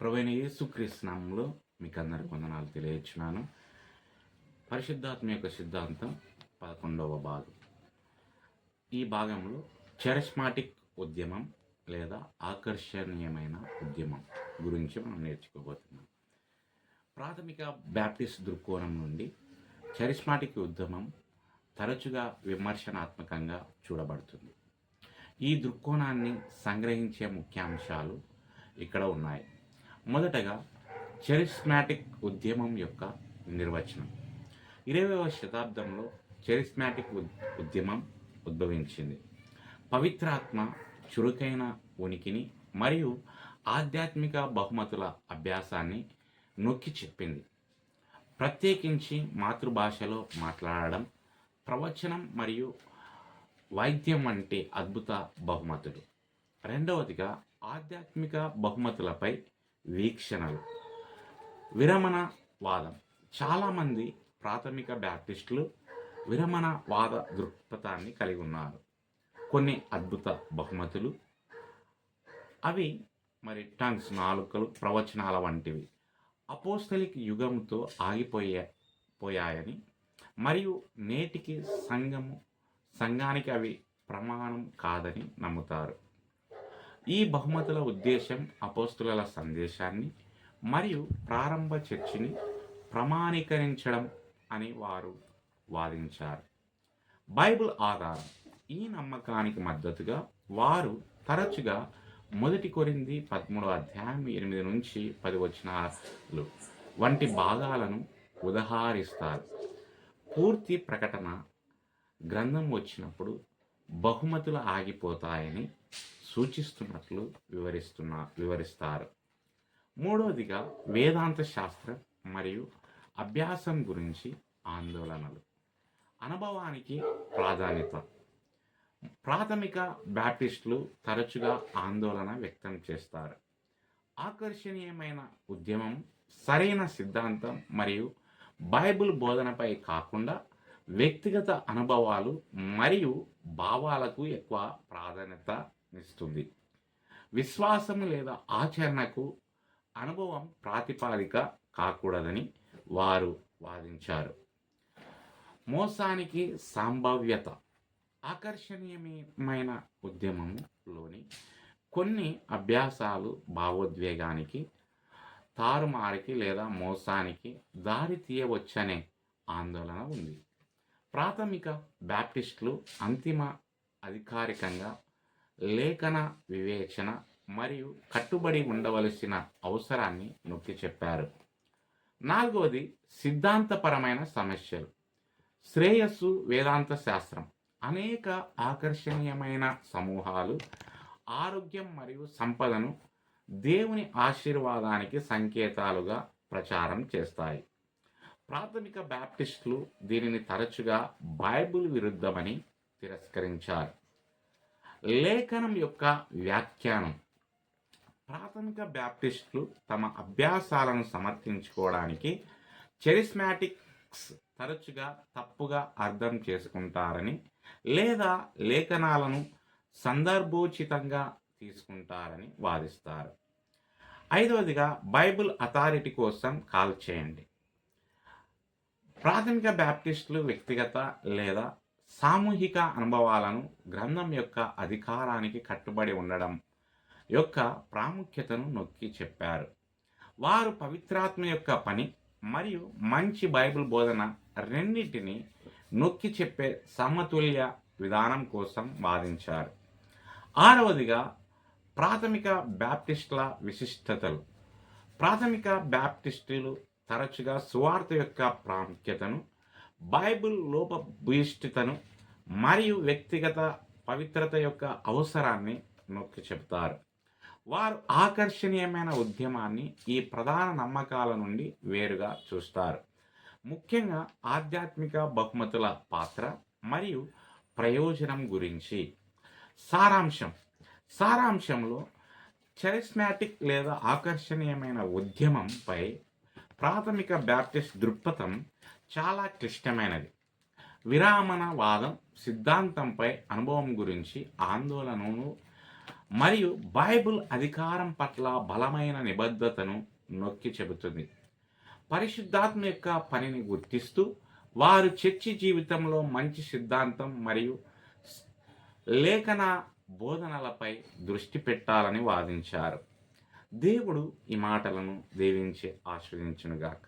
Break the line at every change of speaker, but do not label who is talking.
ప్రవీణ యేసుక్రీస్తునామంలో మీకు అందరికి వందనాలు తెలియచున్నాను పరిశుద్ధాత్మ యొక్క సిద్ధాంతం పదకొండవ భాగం. ఈ భాగంలో చరిస్మాటిక్ ఉద్యమం లేదా ఆకర్షణీయమైన ఉద్యమం గురించి మనం నేర్చుకోబోతున్నాం. ప్రాథమిక బ్యాప్టిస్ట్ దృక్కోణం నుండి చరిస్మాటిక్ ఉద్యమం తరచుగా విమర్శనాత్మకంగా చూడబడుతుంది. ఈ దృక్కోణాన్ని సంగ్రహించే ముఖ్యాంశాలు ఇక్కడ ఉన్నాయి. మొదటగా చెరిస్మాటిక్ ఉద్యమం యొక్క నిర్వచనం. ఇరవైవ శతాబ్దంలో చెరిస్మాటిక్ ఉద్- ఉద్యమం ఉద్భవించింది. పవిత్రాత్మ చురుకైన ఉనికిని మరియు ఆధ్యాత్మిక బహుమతుల అభ్యాసాన్ని నొక్కి చెప్పింది. ప్రత్యేకించి మాతృభాషలో మాట్లాడడం ప్రవచనం మరియు వైద్యం వంటి అద్భుత బహుమతులు. రెండవదిగా ఆధ్యాత్మిక బహుమతులపై వీక్షణలు. విరమణ వాదం చాలామంది ప్రాథమిక బ్యాప్టిస్టులు విరమణ వాద దృక్పథాన్ని కలిగి ఉన్నారు. కొన్ని అద్భుత బహుమతులు. అవి మరి టంగ్స్ నాలుకలు ప్రవచనాల వంటివి. అపోస్తలిక్ యుగంతో ఆగిపోయే పోయాయని మరియు నేటికి సంఘము సంఘానికి అవి ప్రమాణం కాదని నమ్ముతారు. ఈ బహుమతుల ఉద్దేశం అపోస్తుల సందేశాన్ని మరియు ప్రారంభ చర్చిని ప్రమాణీకరించడం అని వారు వాదించారు. బైబిల్ ఆధారం ఈ నమ్మకానికి మద్దతుగా వారు తరచుగా మొదటి కొరింది పదమూడవ అధ్యాయం ఎనిమిది నుంచి పది వచనాలు వంటి భాగాలను ఉదహరిస్తారు. పూర్తి ప్రకటన గ్రంథం వచ్చినప్పుడు బహుమతులు ఆగిపోతాయని సూచిస్తున్నట్లు వివరిస్తున్న వివరిస్తారు. మూడవదిగా వేదాంత శాస్త్రం మరియు అభ్యాసం గురించి ఆందోళనలు. అనుభవానికి ప్రాధాన్యత. ప్రాథమిక బ్యాప్టిస్టులు తరచుగా ఆందోళన వ్యక్తం చేస్తారు. ఆకర్షణీయమైన ఉద్యమం సరైన సిద్ధాంతం మరియు బైబిల్ బోధనపై కాకుండా వ్యక్తిగత అనుభవాలు మరియు భావాలకు ఎక్కువ ప్రాధాన్యత ఇస్తుంది. విశ్వాసం లేదా ఆచరణకు అనుభవం ప్రాతిపాదిక కాకూడదని వారు వాదించారు. మోసానికి సంభావ్యత ఆకర్షణీయమైన ఉద్యమంలోని కొన్ని అభ్యాసాలు భావోద్వేగానికి తారుమారికి లేదా మోసానికి దారి తీయవచ్చనే ఆందోళన ఉంది. ప్రాథమిక బ్యాప్టిస్టులు అంతిమ అధికారికంగా లేఖన వివేచన మరియు కట్టుబడి ఉండవలసిన అవసరాన్ని నొక్కి చెప్పారు. నాలుగవది సిద్ధాంతపరమైన సమస్యలు. శ్రేయస్సు వేదాంత శాస్త్రం. అనేక ఆకర్షణీయమైన సమూహాలు ఆరోగ్యం మరియు సంపదను దేవుని ఆశీర్వాదానికి సంకేతాలుగా ప్రచారం చేస్తాయి. ప్రాథమిక బ్యాప్టిస్టులు దీనిని తరచుగా బైబిల్ విరుద్ధమని తిరస్కరించారు. లేఖనం యొక్క వ్యాఖ్యానం. ప్రాథమిక బ్యాప్టిస్టులు తమ అభ్యాసాలను సమర్థించుకోవడానికి చెరిస్మాటిక్స్ తరచుగా తప్పుగా అర్థం చేసుకుంటారని లేదా లేఖనాలను సందర్భోచితంగా తీసుకుంటారని వాదిస్తారు. ఐదవదిగా బైబిల్ అథారిటీ కోసం కాల్ చేయండి. ప్రాథమిక బ్యాప్టిస్టులు వ్యక్తిగత లేదా సామూహిక అనుభవాలను గ్రంథం యొక్క అధికారానికి కట్టుబడి ఉండడం యొక్క ప్రాముఖ్యతను నొక్కి చెప్పారు. వారు పవిత్రాత్మ యొక్క పని మరియు మంచి బైబిల్ బోధన రెండింటిని నొక్కి చెప్పే సమతుల్య విధానం కోసం వాదించారు. ఆరవదిగా ప్రాథమిక బ్యాప్టిస్టుల విశిష్టతలు. ప్రాథమిక బ్యాప్టిస్టులు తరచుగా సువార్త యొక్క ప్రాముఖ్యతను బైబిల్ లోపభూయిష్టితను మరియు వ్యక్తిగత పవిత్రత యొక్క అవసరాన్ని నొక్కి చెబుతారు. వారు ఆకర్షణీయమైన ఉద్యమాన్ని ఈ ప్రధాన నమ్మకాల నుండి వేరుగా చూస్తారు. ముఖ్యంగా ఆధ్యాత్మిక బహుమతుల పాత్ర మరియు ప్రయోజనం గురించి. సారాంశం. సారాంశంలో చరిస్మాటిక్ లేదా ఆకర్షణీయమైన ఉద్యమంపై ప్రాథమిక బ్యాప్టిస్ట్ దృక్పథం చాలా క్లిష్టమైనది. విరామణ వాదం సిద్ధాంతంపై అనుభవం గురించి ఆందోళనను మరియు బైబిల్ అధికారం పట్ల బలమైన నిబద్ధతను నొక్కి చెబుతుంది. పరిశుద్ధాత్మ యొక్క పనిని గుర్తిస్తూ వారు చర్చి జీవితంలో మంచి సిద్ధాంతం మరియు లేఖన బోధనలపై దృష్టి పెట్టాలని వాదించారు. దేవుడు ఈ మాటలను దీవించి ఆస్వాదించునుగాక